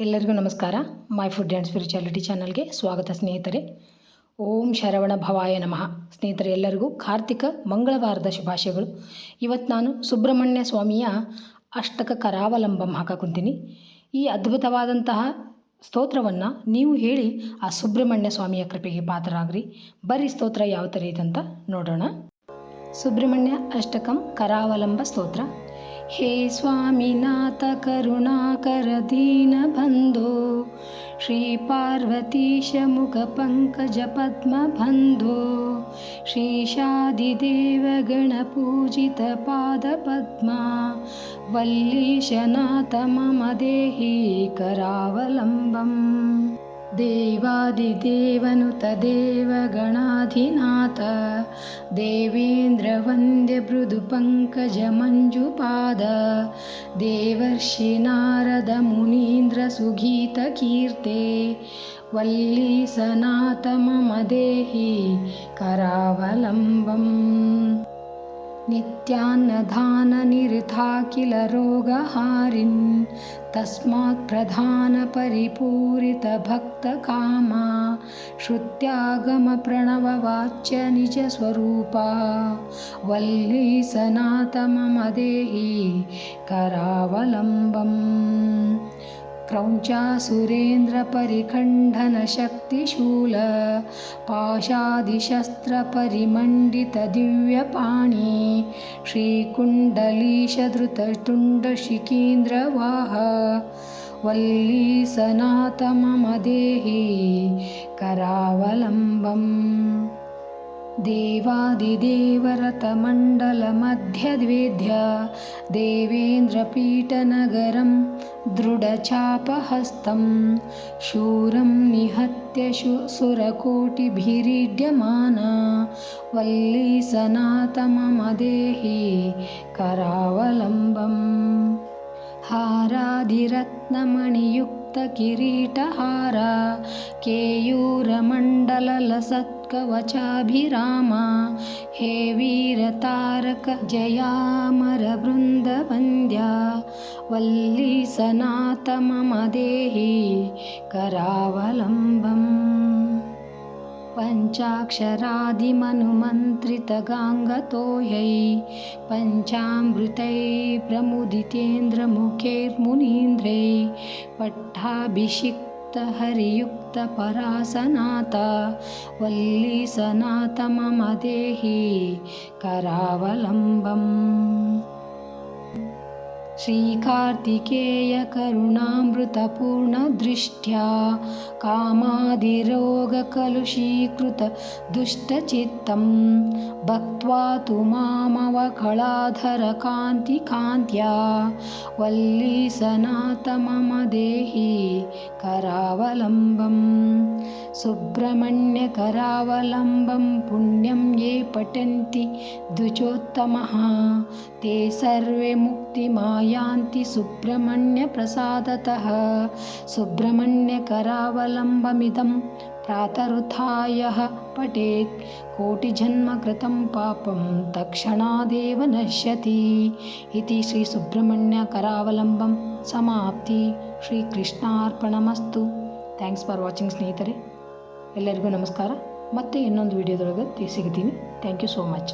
ಎಲ್ಲರಿಗೂ ನಮಸ್ಕಾರ. My food and spirituality ಚಾನಲ್ಗೆ ಸ್ವಾಗತ ಸ್ನೇಹಿತರೆ. ಓಂ ಶರವಣ ಭವಾಯ ನಮಃ. ಸ್ನೇಹಿತರೆ, ಎಲ್ಲರಿಗೂ ಕಾರ್ತಿಕ ಮಂಗಳವಾರದ ಶುಭಾಶಯಗಳು. ಇವತ್ತು ನಾನು ಸುಬ್ರಹ್ಮಣ್ಯ ಸ್ವಾಮಿಯ ಅಷ್ಟಕ ಕರಾವಲಂಬಂ ಹಾಕುಂತೀನಿ ಈ ಅದ್ಭುತವಾದಂತಹ ಸ್ತೋತ್ರವನ್ನು ನೀವು ಹೇಳಿ ಆ ಸುಬ್ರಹ್ಮಣ್ಯ ಸ್ವಾಮಿಯ ಕೃಪೆಗೆ ಪಾತ್ರರಾಗ್ರಿ. ಬರೀ ಸ್ತೋತ್ರ ಯಾವ ಥರ ಇದೆ ಅಂತ ನೋಡೋಣ. सुब्रह्मण्य अष्टकं करावलम्बस्तोत्र हे स्वामिनाथ करुणाकरदीनबन्धो श्रीपार्वतीशमुखपङ्कजपद्मबन्धो श्रीशादिदेवगणपूजितपादपद्मा वल्लीशनाथ मम देहि करावलम्बम्। देवादिदेवनुतदेवगणाधिनाथ देवेन्द्रवन्द्यमृदुपङ्कजमञ्जुपाद देवर्षिनारदमुनीन्द्रसुगीतकीर्ते वल्लीसनाथ मम देहि करावलम्बम् नित्यान्नधाननिरथा किल रोगहारिन् तस्मात् प्रधानपरिपूरितभक्तकामा श्रुत्यागमप्रणववाच्य निजस्वरूपा वल्लीसनाथ मम देहि करावलम्बम् क्रौञ्चासुरेन्द्रपरिखण्डनशक्तिशूल पाशादिशस्त्रपरिमण्डितदिव्यपाणि श्रीकुण्डलीशधृततुण्डशिकीन्द्रवाह वल्लीसनाथ मम देहि करावलम्बम्। देवादिदेवरतमण्डलमध्यद्वेद्य देवेन्द्रपीठनगरं दृढचापहस्तं शूरं निहत्य सुरकोटिभिरीड्यमान। वल्लीसनाथ मम देहि करावलम्बम्। हारादिरत्नमणियुक्तकिरीटहार केयूरमण्डललसत्कवचाभिरामा। हे वीरतारक जयामरवृन्दवन्द्या वल्लीसनाथ मम देहि करावलम्बम्। पञ्चाक्षरादिमनुमन्त्रितगाङ्गतोयै पञ्चामृतै प्रमुदितेन्द्रमुखैर्मुनीन्द्रै पट्टाभिषिक्तहरियुक्तपरासनाथ वल्लीसनाथ मम देहि करावलम्बम् श्रीकार्तिकेयकरुणामृतपूर्णदृष्ट्या कामादिरोगकलुषीकृतदुष्टचित्तं भक्त्वा तु मामवकलाधरकान्तिकान्त्या वल्लीसनाथ मम देहि करावलम्बम् सुब्रह्मण्यकरावलम्बं पुण्यं ये पठन्ति द्विजोत्तमः ते सर्वे मुक्तिमायान्ति सुब्रह्मण्यप्रसादतः सुब्रह्मण्यकरावलम्बमिदं प्रातरुत्थायः पठेत् कोटिजन्मकृतं पापं तत्क्षणादेव नश्यति इति श्रीसुब्रह्मण्यकरावलम्बं समाप्ति ಶ್ರೀಕೃಷ್ಣಾರ್ಪಣಮಸ್ತು ಥ್ಯಾಂಕ್ಸ್ ಫಾರ್ ವಾಚಿಂಗ್ ಸ್ನೇಹಿತರೆ ಎಲ್ಲರಿಗೂ ನಮಸ್ಕಾರ. ಮತ್ತೆ ಇನ್ನೊಂದು ವಿಡಿಯೋದೊಳಗೆ ಸಿಗ್ತೀನಿ. Thank you so much